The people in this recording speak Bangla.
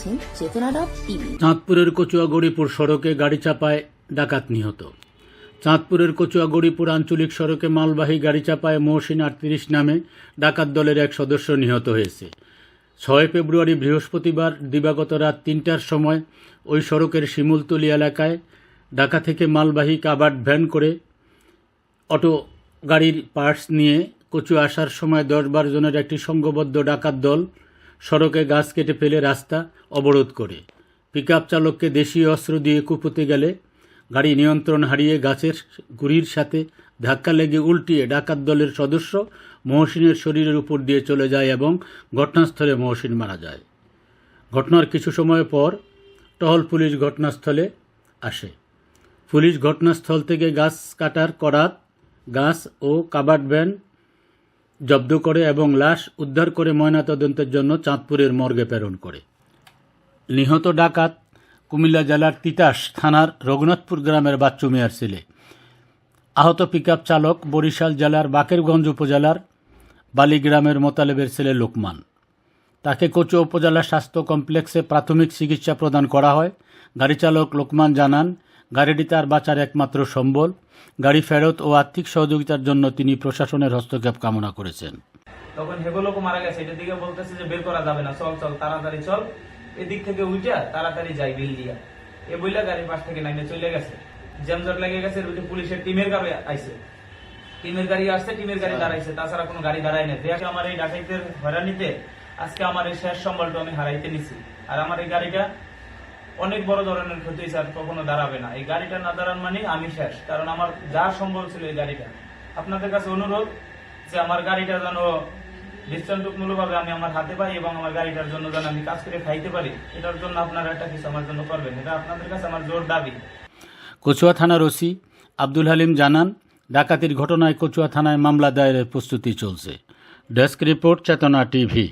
দেখছেন চেতনা টিভি চাঁদপুরের কচুয়া গড়িপুর সড়কে গাড়ি চাপায় ডাকাত নিহত। চাঁদপুরের কচুয়া গড়িপুর আঞ্চলিক সড়কে মালবাহী গাড়ি চাপায় মহসিন আটত্রিশ নামে ডাকাত দলের এক সদস্য নিহত হয়েছে। ছয় ফেব্রুয়ারি বৃহস্পতিবার দিবাগত রাত তিনটার সময় ওই সড়কের শিমুলতলি এলাকায় ঢাকা থেকে মালবাহী কাবার্ড ভ্যান করে অটো গাড়ির পার্টস নিয়ে কচু আসার সময় দশ বারো জনের একটি সংঘবদ্ধ ডাকাত দল সড়কে গাছ কেটে ফেলে রাস্তা অবরোধ করে। পিকআপ চালককে দেশীয় অস্ত্র দিয়ে কুপুতে গেলে গাড়ি নিয়ন্ত্রণ হারিয়ে গাছের গুড়ির সাথে ধাক্কা লেগে উল্টিয়ে ডাকাত দলের সদস্য মহসিনের শরীরের উপর দিয়ে চলে যায় এবং ঘটনাস্থলে মহসিন মারা যায়। ঘটনার কিছু সময় পর টহল পুলিশ ঘটনাস্থলে আসে। পুলিশ ঘটনাস্থল থেকে গাছ কাটার করাত, গাছ ও কাবার্ড ভ্যান জব্দ করে এবং লাশ উদ্ধার করে ময়নাতদন্তের জন্য চাঁদপুরের মর্গে প্রেরণ করে। নিহত ডাকাত কুমিল্লা জেলার তিতাস থানার রঘুনাথপুর গ্রামের বাচ্চু মেয়ার ছেলে। আহত পিকআপ চালক বরিশাল জেলার বাকেরগঞ্জ উপজেলার বালিগ্রামের মোতালেবের ছেলে লোকমান। তাকে কোচো উপজেলা স্বাস্থ্য কমপ্লেক্সে প্রাথমিক চিকিৎসা প্রদান করা হয়। গাড়ি চালক লোকমান জানান, গাড়িটি তার বাঁচার একমাত্র সম্বল। গাড়ি ফেরত ও আর্থিক সহযোগিতার জন্য তিনি প্রশাসনের হস্তক্ষেপ কামনা করেছেন। তখন মারা গেছে। এটার দিকে বলতেছে যে বের করা যাবে না। চল চল, তাড়াতাড়ি চল। এদিক থেকে উইটা তাড়াতাড়ি যাই বিল দিয়া। এ বইলা গাড়ির পাশ থেকে নাইমে চলে গেছে। জ্যামজট লেগে গেছে এর ভিতরে পুলিশের টিমের গাড়ি আইছে। টিমের গাড়ি আসছে টিমের গাড়ি দাঁড়াইছে তাছাড়া কোনো গাড়ি দাঁড়ায় না দেখে আমার এই ডাকাইতের হয়রানিতে আজকে আমার এই শেষ সম্বলটা আমি হারাইতে নিছি। আর আমার এই গাড়িটা অনেক বড় ধরনের ক্ষতি হয়েছে আর কখনো দাঁড়াবে না। এই গাড়িটা না দাঁড়ান মানে আমি শেষ। কারণ আমার যা সম্বল ছিল এই গাড়িটা। আপনাদের কাছে অনুরোধ যে আমার গাড়িটা যেন দৃষ্টান্তমূলকভাবে আমি আমার হাতে পাই এবং আমার গাড়িটার জন্য যেন আমি কাজ করে খাইতে পারি, এটার জন্য আপনারা একটা কিছু আমার জন্য করবেন। এটা আপনাদের কাছে আমার জোর দাবি। কচুয়া থানার ওসি আব্দুল হালিম জানান, ডাকাতির ঘটনায় কচুয়া থানায় মামলা দায়েরের প্রস্তুতি চলছে। Desk report, Chetana TV.